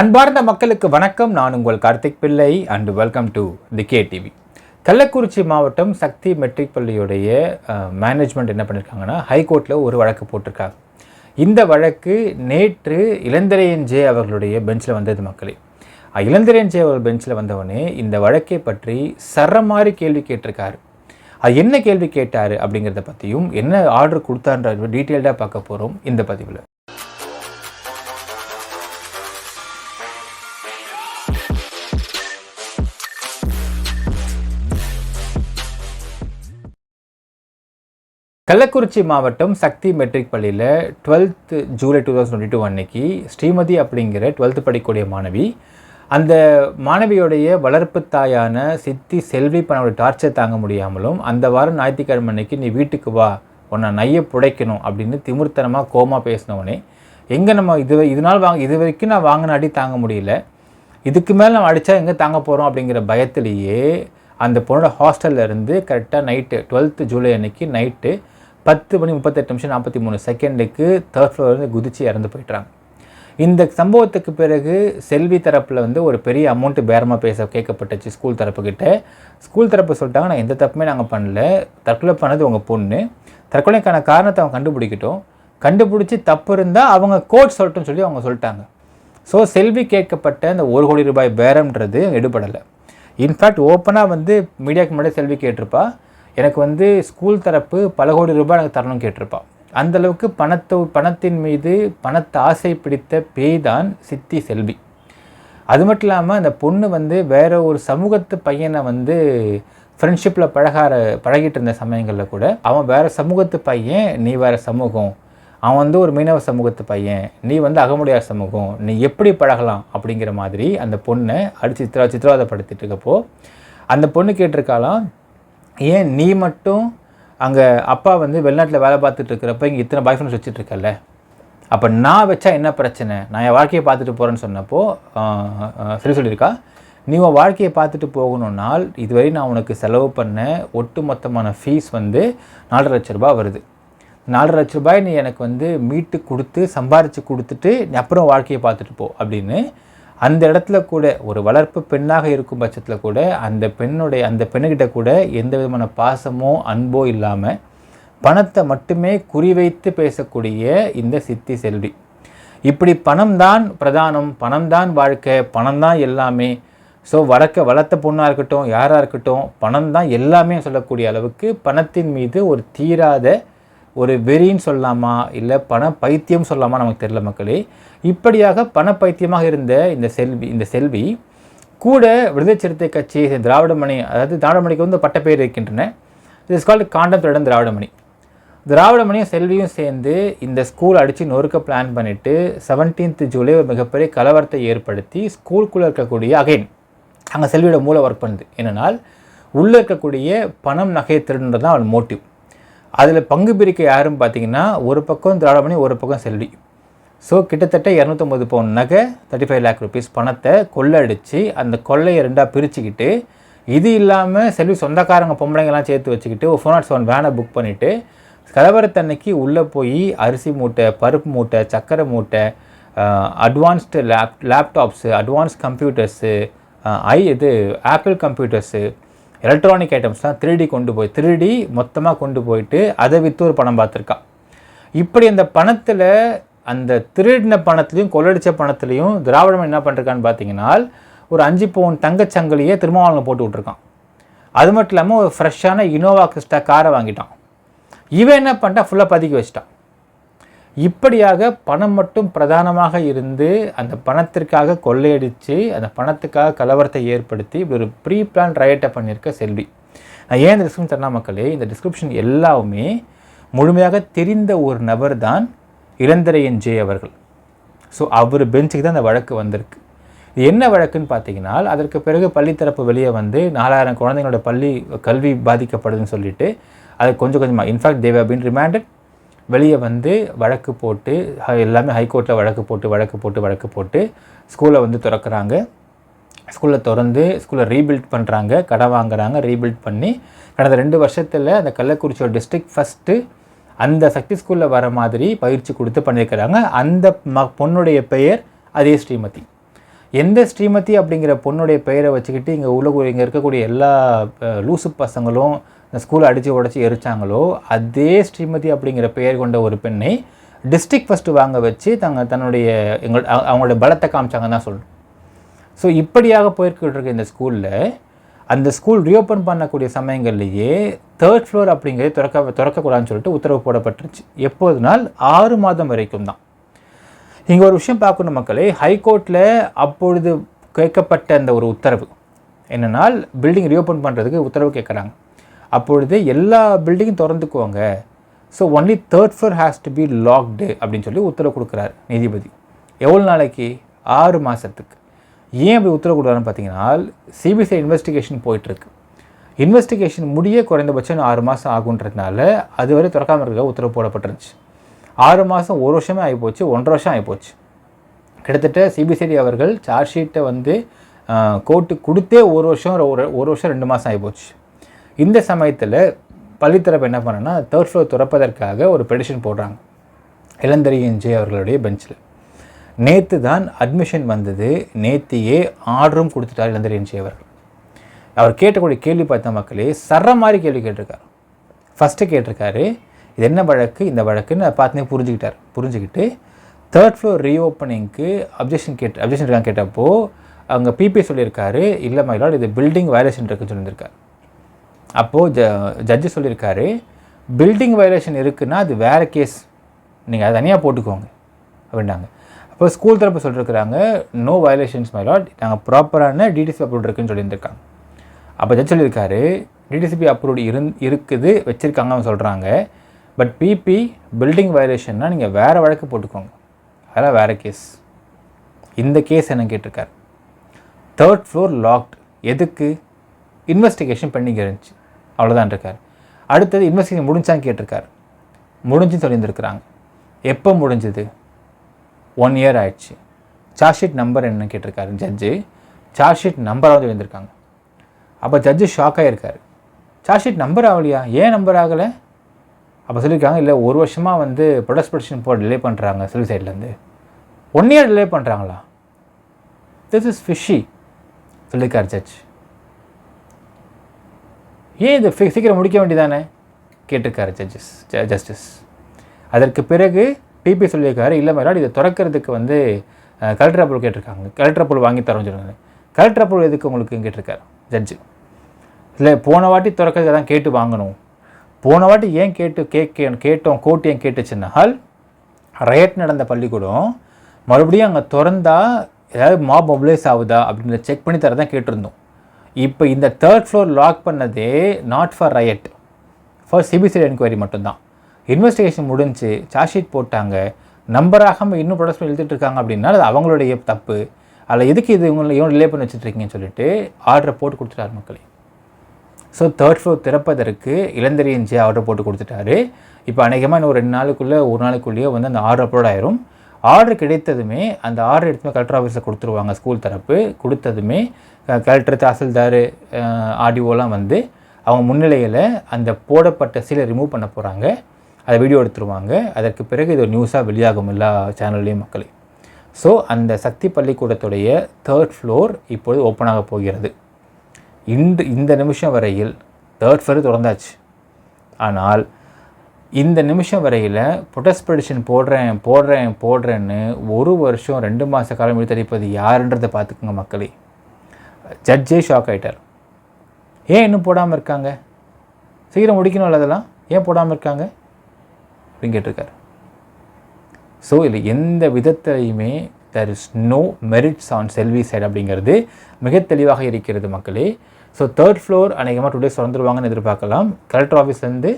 அன்பார்ந்த மக்களுக்கு வணக்கம். நான் உங்கள் Karthik Pillai and welcome to the K TV Kallakurichi மாவட்டம் சக்தி மெட்ரிக் பள்ளியுடைய மேனேஜ்மெண்ட் என்ன பண்ணியிருக்காங்கன்னா ஹைகோர்ட்டில் ஒரு வழக்கு போட்டிருக்காங்க. இந்த வழக்கு நேற்று இளந்திரையன் ஜே அவர்களுடைய பெஞ்சில் வந்தது மக்களே. இளந்திரையன் ஜே அவர்கள் பெஞ்சில் வந்தவொடனே இந்த வழக்கை பற்றி சரமாரி கேள்வி கேட்டிருக்காரு. அது என்ன கேள்வி கேட்டார் அப்படிங்கிறத பற்றியும் என்ன ஆர்டர் கொடுத்தான்ற டீட்டெயில்டாக பார்க்க போகிறோம் இந்த பதிவில். கள்ளக்குறிச்சி மாவட்டம் சக்தி மெட்ரிக் பள்ளியில் twelfth July two thousand twenty two அன்னைக்கு ஸ்ரீமதி அப்படிங்கிற டுவெல்த்து படிக்கக்கூடிய மாணவி அந்த மாணவியோடைய வளர்ப்பு தாயான சித்தி செல்வி பண்ணோட டார்ச்சர் தாங்க முடியாமலும் அந்த வாரம் ஞாயிற்றுக்கிழமை அன்னைக்கு நீ வீட்டுக்கு வா உன்னை நைய புடைக்கணும் அப்படின்னு திமிர்த்தனமாக கோமா பேசினவனே எங்கே நம்ம இது இது நாள் வாங்க இது வரைக்கும் நான் வாங்கின அடி தாங்க முடியல. இதுக்கு மேலே நம்ம அடித்தா எங்கே தாங்க போகிறோம் அப்படிங்கிற பயத்திலேயே அந்த பொண்ணோட ஹாஸ்டல்ல இருந்து கரெக்டாக நைட்டு டுவெல்த்து ஜூலை அன்னைக்கு நைட்டு பத்து மணி முப்பத்தெட்டு நிமிஷம் நாற்பத்தி மூணு செகண்டுக்கு தேர்ட் ஃப்ளோர்லேருந்து குதிச்சு இறந்து போயிட்டாங்க. இந்த சம்பவத்துக்கு பிறகு செல்வி தரப்பில் வந்து ஒரு பெரிய அமௌண்ட்டு பேரமாக பேச கேட்கப்பட்டுச்சு ஸ்கூல் தரப்புக்கிட்ட. ஸ்கூல் தரப்பு சொல்லிட்டாங்க நான் எந்த தப்புமே நாங்கள் பண்ணல. தற்கொலை பண்ணது உங்கள் பொண்ணு. தற்கொலைக்கான காரணத்தை அவங்க கண்டுபிடிக்கட்டும். கண்டுபிடிச்சி தப்பு இருந்தால் அவங்க கோர்ட் சொல்லட்டும்னு சொல்லி அவங்க சொல்லிட்டாங்க. ஸோ செல்வி கேட்கப்பட்ட அந்த ஒரு கோடி ரூபாய் பேரம்ன்றது எடுபடலை. இன்ஃபேக்ட் ஓப்பனாக வந்து மீடியாவுக்கு முன்னாடி செல்வி கேட்டிருப்பா. எனக்கு வந்து ஸ்கூல் தரப்பு பல கோடி ரூபாய் எனக்கு தரணும்னு கேட்டிருப்பான் அந்தளவுக்கு பணத்தை பணத்தின் மீது பணத்தை ஆசை பிடித்த பேய் தான் சித்தி செல்வி. அது மட்டும் இல்லாமல் அந்த பொண்ணு வந்து வேற ஒரு சமூகத்து பையனை வந்து ஃப்ரெண்ட்ஷிப்பில் பழகார பழகிட்டு இருந்த சமயங்களில் கூட அவன் வேறு சமூகத்து பையன் நீ வேறு சமூகம். அவன் வந்து ஒரு மீனவ சமூகத்து பையன். நீ வந்து அகமுடையார் சமூகம். நீ எப்படி பழகலாம் அப்படிங்கிற மாதிரி அந்த பொண்ணை அடிச்சு சித்திரா சித்திரவதைப்படுத்திட்டு இருக்கப்போ அந்த பொண்ணு கேட்டிருக்காலாம் ஏன் நீ மட்டும் அங்கே அப்பா வந்து வெளிநாட்டில் வேலை பார்த்துட்டு இருக்கிறப்ப இங்கே இத்தனை பாய் ஃப்ரெண்ட்ஸ் வச்சுட்டுருக்கல்ல? அப்போ நான் வச்சா என்ன பிரச்சனை? நான் என் வாழ்க்கையை பார்த்துட்டு போகிறேன்னு சொன்னப்போ சரி சொல்லியிருக்கா? நீ உன் வாழ்க்கையை பார்த்துட்டு போகணுன்னால் இதுவரை நான் உனக்கு செலவு பண்ண ஒட்டு மொத்தமான ஃபீஸ் வந்து நாலரை லட்ச ரூபாய் வருது. நாலரை லட்ச ரூபாய் நீ எனக்கு வந்து மீட்டு கொடுத்து சம்பாரித்து கொடுத்துட்டு நீ அப்புறம் வாழ்க்கையை பார்த்துட்டு போ அப்படின்னு அந்த இடத்துல கூட ஒரு வளர்ப்பு பெண்ணாக இருக்கும் பட்சத்தில் கூட அந்த பெண்ணுடைய அந்த பெண்ணுக்கிட்ட கூட எந்த விதமான பாசமோ அன்போ இல்லாமல் பணத்தை மட்டுமே குறிவைத்து பேசக்கூடிய இந்த சித்தி செல்வி. இப்படி பணம் தான் பிரதானம் பணம் தான் வாழ்க்கை பணம் தான் எல்லாமே. ஸோ வளர்க்க வளர்த்த பொண்ணாக இருக்கட்டும் யாராக இருக்கட்டும் பணம் தான் எல்லாமே சொல்லக்கூடிய அளவுக்கு பணத்தின் மீது ஒரு தீராத ஒரு வெறின்னு சொல்லலாமா இல்லை பண பைத்தியம் சொல்லலாமா நமக்கு தெரியல மக்களே. இப்படியாக பண பைத்தியமாக இருந்த இந்த செல்வி இந்த செல்வி கூட விடுதலை சிறுத்தை கட்சி திராவிடமணி அதாவது திராவிடமணிக்கு வந்து பட்டப்பெயர் இருக்கின்றன. இஸ் கால்டு காண்டம் திருடன் திராவிடமணி திராவிடமணியும் செல்வியும் சேர்ந்து இந்த ஸ்கூல் அடித்து நொறுக்க பிளான் பண்ணிவிட்டு செவன்டீன்த் ஜூலை ஒரு மிகப்பெரிய கலவரத்தை ஏற்படுத்தி ஸ்கூலுக்குள்ளே இருக்கக்கூடிய அகைன் அங்கே செல்வியோட மூளை ஒர்க் பண்ணுது. என்னென்னால் உள்ளே இருக்கக்கூடிய பணம் நகையை திருடுன்றது தான் அவன் மோட்டிவ் அதில் பங்கு பிரிக்க யாருன்னு பார்த்தீங்கன்னா ஒரு பக்கம் திராவிடமணி ஒரு பக்கம் செல்வி ஸோ கிட்டத்தட்ட இரநூத்தொம்பது பவுன் நகை தேர்ட்டி ஃபைவ் லேக் ருபீஸ் பணத்தை கொள்ளடிச்சு அந்த கொள்ளையை ரெண்டாக பிரிச்சுக்கிட்டு இது இல்லாமல் செல்வி சொந்தக்காரங்க பொம்பளைங்கெல்லாம் சேர்த்து வச்சுக்கிட்டு ஒரு ஃபோர் நாட் செவன் வேனை புக் பண்ணிவிட்டு கலவரத்தன்னைக்கு உள்ளே போய் அரிசி மூட்டை பருப்பு மூட்டை சக்கரை மூட்டை advanced lap laptops advance computers ஐ இது ஆப்பிள் கம்ப்யூட்டர்ஸு எலக்ட்ரானிக் ஐட்டம்ஸ்லாம் திருடி கொண்டு போய் திருடி மொத்தமாக கொண்டு போயிட்டு அதை விற்று ஒரு பணம் பார்த்துருக்கா. இப்படி அந்த பணத்தில் அந்த திருடின பணத்துலையும் கொள்ளடிச்ச பணத்துலையும் திராவிடம் என்ன பண்ணுறான்னு பார்த்தீங்கன்னா ஒரு அஞ்சு பவுன் தங்கச்சங்கிலியே திருமாவளவன் போட்டு விட்ருக்கான் அது மட்டும் இல்லாமல் ஒரு ஃப்ரெஷ்ஷான இனோவா கிறிஸ்டா காரை வாங்கிட்டான். இவன் என்ன பண்ணிட்டான்? ஃபுல்லாக பதுக்கி வச்சிட்டான். இப்படியாக பணம் மட்டும் பிரதானமாக இருந்து அந்த பணத்திற்காக கொள்ளையடித்து அந்த பணத்துக்காக கலவரத்தை ஏற்படுத்தி இப்படி ஒரு ப்ரீ பிளான் ரயட்டை பண்ணியிருக்க செல்வி. நான் ஏன் இந்த டிஸ்கிரிப்ஷன் தரலாம் மக்களே இந்த டிஸ்கிரிப்ஷன் எல்லாமே முழுமையாக தெரிந்த ஒரு நபர் தான் இளந்திரையன் ஜே அவர்கள். ஸோ அவர் பெஞ்சுக்கு தான் அந்த வழக்கு வந்திருக்கு. என்ன வழக்குன்னு பார்த்தீங்கன்னா அதற்கு பிறகு பள்ளி தரப்பு வெளியே வந்து நாலாயிரம் குழந்தைங்களோட பள்ளி கல்வி பாதிக்கப்படுதுன்னு சொல்லிட்டு அது கொஞ்சம் கொஞ்சமாக இன்ஃபேக்ட் தேவ் பின் ரிமாண்டட் வெளியே வந்து வழக்கு போட்டு எல்லாமே ஹைகோர்ட்டில் வழக்கு போட்டு வழக்கு போட்டு வழக்கு போட்டு ஸ்கூலை வந்து திறக்கிறாங்க. ஸ்கூலை திறந்து ஸ்கூலை ரீபில்ட் பண்ணுறாங்க கடன் வாங்குறாங்க ரீபில்ட் பண்ணி கடந்த ரெண்டு வருஷத்தில் அந்த கள்ளக்குறிச்சியோட டிஸ்ட்ரிக்ட் ஃபஸ்ட்டு அந்த சக்தி ஸ்கூலில் வர மாதிரி பயிற்சி கொடுத்து பண்ணியிருக்கிறாங்க. அந்த ம பொண்ணுடைய பெயர் அதே ஸ்ரீமதி. எந்த ஸ்ரீமதி அப்படிங்கிற பொண்ணுடைய பெயரை வச்சுக்கிட்டு இங்கே உள்ள இங்கே இருக்கக்கூடிய எல்லா லூசு பசங்களும் இந்த ஸ்கூலை அடித்து உடச்சி எரிச்சாங்களோ அதே ஸ்ரீமதி அப்படிங்கிற பெயர் கொண்ட ஒரு பெண்ணை டிஸ்ட்ரிக்ட் ஃபஸ்ட்டு வாங்க வச்சு தங்க தன்னுடைய எங்கள் அவங்களுடைய அவங்களோட பலத்தை காமிச்சாங்கன்னு தான் சொல்லணும் ஸோ இப்படியாக போய்கிட்டு இருக்க இந்த ஸ்கூலில் அந்த ஸ்கூல் ரீஓப்பன் பண்ணக்கூடிய சமயங்கள்லேயே தேர்ட் ஃப்ளோர் அப்படிங்கிறது திறக்க திறக்கக்கூடாதுன்னு சொல்லிட்டு உத்தரவு போடப்பட்டுருச்சு. எப்போதுனால் ஆறு மாதம் வரைக்கும் தான். இங்கே ஒரு விஷயம் பார்க்கணும் மக்களே. ஹைகோர்ட்டில் அப்பொழுது கேட்கப்பட்ட அந்த ஒரு உத்தரவு. என்னென்னால் பில்டிங் ரீஓப்பன் பண்ணுறதுக்கு உத்தரவு கேட்குறாங்க. அப்பொழுது எல்லா பில்டிங்கும் திறந்துக்குவாங்க. So only third floor has to be locked அப்படின்னு சொல்லி உத்தரவு கொடுக்குறாரு நீதிபதி. எவ்வளோ நாளைக்கு? ஆறு மாதத்துக்கு ஏன் அப்படி உத்தரவு கொடுக்குறாருன்னு பார்த்தீங்கன்னா சிபிசிஐ இன்வெஸ்டிகேஷன் போயிட்டுருக்கு. இன்வெஸ்டிகேஷன் முடிய குறைந்தபட்சம் ஆறு மாதம் ஆகுன்றதுனால அதுவரை திறக்காமல் இருக்க உத்தரவு போடப்பட்டிருந்துச்சு. ஆறு மாதம் ஒரு வருஷமே ஆகிப்போச்சு ஒன்றரை வருஷம் ஆகிப்போச்சு. கிட்டத்தட்ட சிபிசிஐடி அவர்கள் சார்ஜ் ஷீட்டை வந்து கோர்ட்டு கொடுத்தே ஒரு வருஷம் ஒரு ஒரு வருஷம் ரெண்டு மாதம் ஆகிப்போச்சு. இந்த சமயத்தில் பள்ளித்தரப்பு என்ன பண்ணுன்னா தேர்ட் ஃப்ளோர் துறப்பதற்காக ஒரு பெடிஷன் போடுறாங்க. இளந்தரியன் ஜே அவர்களுடைய பெஞ்சில் நேற்று தான் அட்மிஷன் வந்தது. நேத்தியே ஆர்டரும் கொடுத்துட்டார் இளந்தரியன் ஜே அவர்கள். அவர் கேட்டக்கூடிய கேள்வி பார்த்த மக்களே சர்ற மாதிரி கேள்வி கேட்டிருக்கார். ஃபஸ்ட்டு கேட்டிருக்காரு இது என்ன வழக்கு? இந்த வழக்குன்னு அதை புரிஞ்சுக்கிட்டார். புரிஞ்சுக்கிட்டு தேர்ட் ஃப்ளோர் ரீஓப்பனிங்க்கு அப்ஜெக்ஷன் கேட்டு அப்ஜெக்ஷன் இருக்காங்க கேட்டப்போ அவங்க பிபி சொல்லியிருக்காரு இல்லை மயிலாட் இது பில்டிங் வயலேஷன் இருக்குன்னு சொல்லியிருக்காரு அப்போது ஜ ஜட்ஜு சொல்லியிருக்காரு பில்டிங் வயலேஷன் இருக்குன்னா அது வேறு கேஸ் நீங்கள் அதை தனியாக போட்டுக்கோங்க அப்படின்னாங்க. அப்போ ஸ்கூல் தரப்பு சொல்லியிருக்கிறாங்க நோ வயலேஷன்ஸ் மை லாட் நாங்கள் ப்ராப்பரான டிடிசி அப்ரூவ் இருக்குன்னு சொல்லியிருந்திருக்காங்க. அப்போ ஜட்ஜ் சொல்லியிருக்காரு டிடிசிபி அப்ரூவ்டு இருந் இருக்குது வச்சுருக்காங்கன்னு சொல்கிறாங்க பட் பிபி பில்டிங் வயலேஷன்னா நீங்கள் வேறு வழக்கு போட்டுக்கோங்க. அதெல்லாம் வேறு கேஸ் இந்த கேஸ் என்ன கேட்டிருக்காரு? தேர்ட் ஃப்ளோர் லாக்ட் எதுக்கு? இன்வெஸ்டிகேஷன் பெண்டிங் இருந்துச்சு. அவ்வளோதான் இருக்கார். அடுத்தது இன்வெஸ்டிகேஷன் முடிஞ்சான்னு கேட்டிருக்காரு. முடிஞ்சுன்னு சொல்லியிருந்துருக்குறாங்க. எப்போ முடிஞ்சுது? ஒன் இயர் ஆயிடுச்சு. சார்ஜ் ஷீட் நம்பர் என்னன்னு கேட்டிருக்காரு ஜட்ஜு சார்ஜ் ஷீட் நம்பராக சொல்லியிருந்திருக்காங்க அப்போ ஜட்ஜு ஷாக் ஆகியிருக்கார் சார்ஜ் ஷீட் நம்பர் ஆகலையா? ஏன் நம்பர் ஆகலை? அப்போ சொல்லியிருக்காங்க இல்லை ஒரு வருஷமாக வந்து ப்ரொடக்ட் பெடிஷன் போட டிலே பண்ணுறாங்க சிவில் சைட்லேருந்து. ஒன் இயர் டிலே பண்ணுறாங்களா திஸ் இஸ் ஃபிஷி சொல்லியிருக்கார் ஜட்ஜ் ஏன் இது சீக்கிரம் முடிக்க வேண்டியதானே? கேட்டிருக்காரு ஜட்ஜஸ் ஜஸ்டிஸ் அதற்கு பிறகு பிபி சொல்லியிருக்காரு இல்லை மேலாட் இதை திறக்கிறதுக்கு வந்து கலெக்டர் அப்ரூவல் கேட்டிருக்காங்க. கலெக்டர் அப்ரூவல் வாங்கி தரோம்னு சொன்னாங்க கலெக்டர் அப்ரூவல் எதுக்கு உங்களுக்கு கேட்டிருக்காரு? ஜட்ஜு இல்லை போன வாட்டி திறக்கிறதுக்கு தான் கேட்டு வாங்கணும். போன வாட்டி ஏன் கேட்டு கேட்க கேட்டோம் கோர்ட் ஏன் கேட்டுச்சுன்னால் ரயட் நடந்த பள்ளிக்கூடம் மறுபடியும் அங்கே திறந்தா ஏதாவது மாப் மொபிலைஸ் ஆகுதா அப்படின்னு செக் பண்ணி தர தான் கேட்டிருந்தோம். இப்போ இந்த தேர்ட் ஃப்ளோர் லாக் பண்ணதே not for riot for CBCI enquiry மட்டும்தான். இன்வெஸ்டிகேஷன் முடிஞ்சு சார்ஜ் ஷீட் போட்டாங்க. நம்பராகாமல் இன்னும் ப்ரொடக்ஷன் எழுதிட்டு இருக்காங்க அப்படின்னா அது அவங்களுடைய தப்பு. அதில் எதுக்கு இது இவங்களை இவங்க ரிலே பண்ணி வச்சுட்ருக்கீங்கன்னு சொல்லிட்டு ஆர்டரை போட்டு கொடுத்துட்டார் மக்களே. ஸோ தேர்ட் ஃப்ளோர் திறப்பதற்கு இளந்தரியன் ஆர்டர் போட்டு கொடுத்துட்டாரு. இப்போ அநேகமாக இன்னும் ரெண்டு நாளுக்குள்ளே ஒரு நாளுக்குள்ளேயே வந்து அந்த ஆர்டர் அப்லோட் ஆயிரும். ஆர்டர் கிடைத்ததுமே அந்த ஆர்டர் எடுத்து கலெக்டர் ஆஃபீஸில் கொடுத்துருவாங்க ஸ்கூல் தரப்பு. கொடுத்ததுமே கலெக்டர் தாசில்தார் ஆடிஓலாம் வந்து அவங்க முன்னிலையில் அந்த போடப்பட்ட சீலை ரிமூவ் பண்ண போகிறாங்க அதை வீடியோ எடுத்துருவாங்க. அதற்கு பிறகு இது ஒரு நியூஸாக வெளியாகும் எல்லா சேனல்லையும் மக்களே. ஸோ அந்த சக்தி பள்ளிக்கூடத்துடைய தேர்ட் ஃப்ளோர் இப்பொழுது ஓப்பனாக போகிறது. இன்று இந்த நிமிஷம் வரையில் தேர்ட் ஃப்ளோர் திறந்தாச்சு ஆனால் இந்த நிமிஷம் வரையில் புட்டஸ் பெடிஷன் போடுறேன் போடுறேன் போடுறேன்னு ஒரு வருஷம் ரெண்டு மாத காலம் இழுத்தடிப்பது யாருன்றதை பார்த்துக்குங்க மக்களே. ஜட்ஜே ஷாக் ஆயிட்டார். ஏன் இன்னும் போடாமல் இருக்காங்க? சீக்கிரம் முடிக்கணும்ல அதெல்லாம்? ஏன் போடாமல் இருக்காங்க? அப்படின்னு கேட்டிருக்காரு. ஸோ இதில் எந்த விதத்திலையுமே there is no merits on Selvi side அப்படிங்கிறது மிக தெளிவாக இருக்கிறது மக்களே. ஸோ தேர்ட் ஃப்ளோர் அநேகமாக டேஸ் திறந்துருவாங்கன்னு எதிர்பார்க்கலாம். கலெக்டர் ஆஃபீஸ்லேருந்து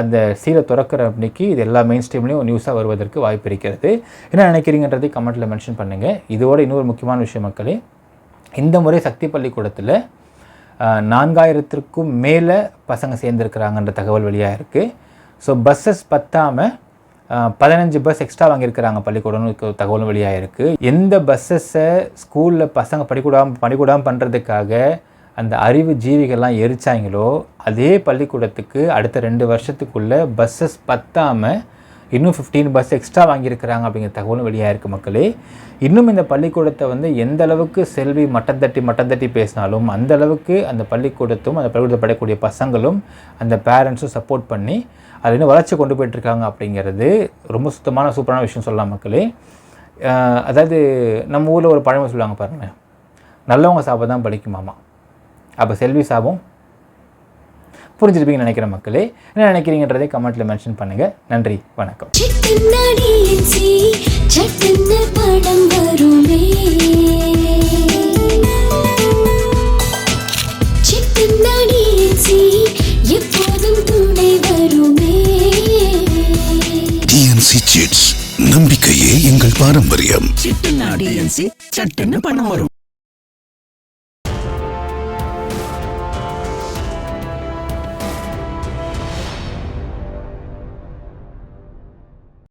அந்த சீலை திறக்கிற அன்னைக்கு இது எல்லா மெயின் ஸ்ட்ரீம்லேயும் நியூஸாக வருவதற்கு வாய்ப்பு இருக்கிறது. என்ன நினைக்கிறீங்கன்றதை கமெண்ட்டில் மென்ஷன் பண்ணுங்கள் இதோட இன்னொரு முக்கியமான விஷயம் மக்களே இந்த முறை சக்தி பள்ளிக்கூடத்தில் நான்காயிரத்திற்கும் மேலே பசங்க சேர்ந்துருக்கிறாங்கன்ற தகவல் வெளியாக இருக்குது ஸோ பஸ்ஸஸ் பற்றாமல் பதினஞ்சு பஸ் எக்ஸ்ட்ரா வாங்கியிருக்கிறாங்க பள்ளிக்கூடம்னு தகவலும் வெளியாக இருக்குது எந்த பஸ்ஸஸை ஸ்கூலில் பசங்க படிக்கூடாமல் படிக்கூடாமல் பண்ணுறதுக்காக அந்த அறிவு ஜீவிகள்லாம் எரிச்சாங்களோ அதே பள்ளிக்கூடத்துக்கு அடுத்த ரெண்டு வருஷத்துக்குள்ளே பஸ்ஸஸ் பத்தாமல் இன்னும் 15 பஸ் எக்ஸ்ட்ரா வாங்கியிருக்கிறாங்க அப்படிங்கிற தகவலும் வெளியாக இருக்குது மக்களே. இன்னும் இந்த பள்ளிக்கூடத்தை வந்து எந்த அளவுக்கு செல்வி மட்டம் தட்டி மட்டம் தட்டி பேசினாலும் அந்த அளவுக்கு அந்த பள்ளிக்கூடத்தும் அந்த பள்ளிக்கூடத்தை படக்கூடிய பசங்களும் அந்த பேரண்ட்ஸும் சப்போர்ட் பண்ணி அதை இன்னும் வளர்ச்சி கொண்டு போயிட்டுருக்காங்க அப்படிங்கிறது ரொம்ப சுத்தமான சூப்பரான விஷயம் சொல்லலாம் மக்களே. அதாவது நம்ம ஊரில் ஒரு பழமொழி சொல்லுவாங்க பாருங்கள் நல்லவங்க சாப்பிட தான் படிக்குமாமா அப்போ செல்வி சாபம் புரிஞ்சிருப்பீங்கன்னு நினைக்கிறேன் மக்களே. என்ன நினைக்கிறீங்கன்றதை கமெண்ட்டில் மென்ஷன் பண்ணுங்கள் நன்றி வணக்கம். படம் வருமே சிட்டுநடியன்சி எப்போதும் துணை வருமே டிஎன்சி சிட்ஸ் நம்பிக்கையே எங்கள் பாரம்பரியம். சிட்டு நாடியன்சி சட்டுன்னு பணம் வரும்.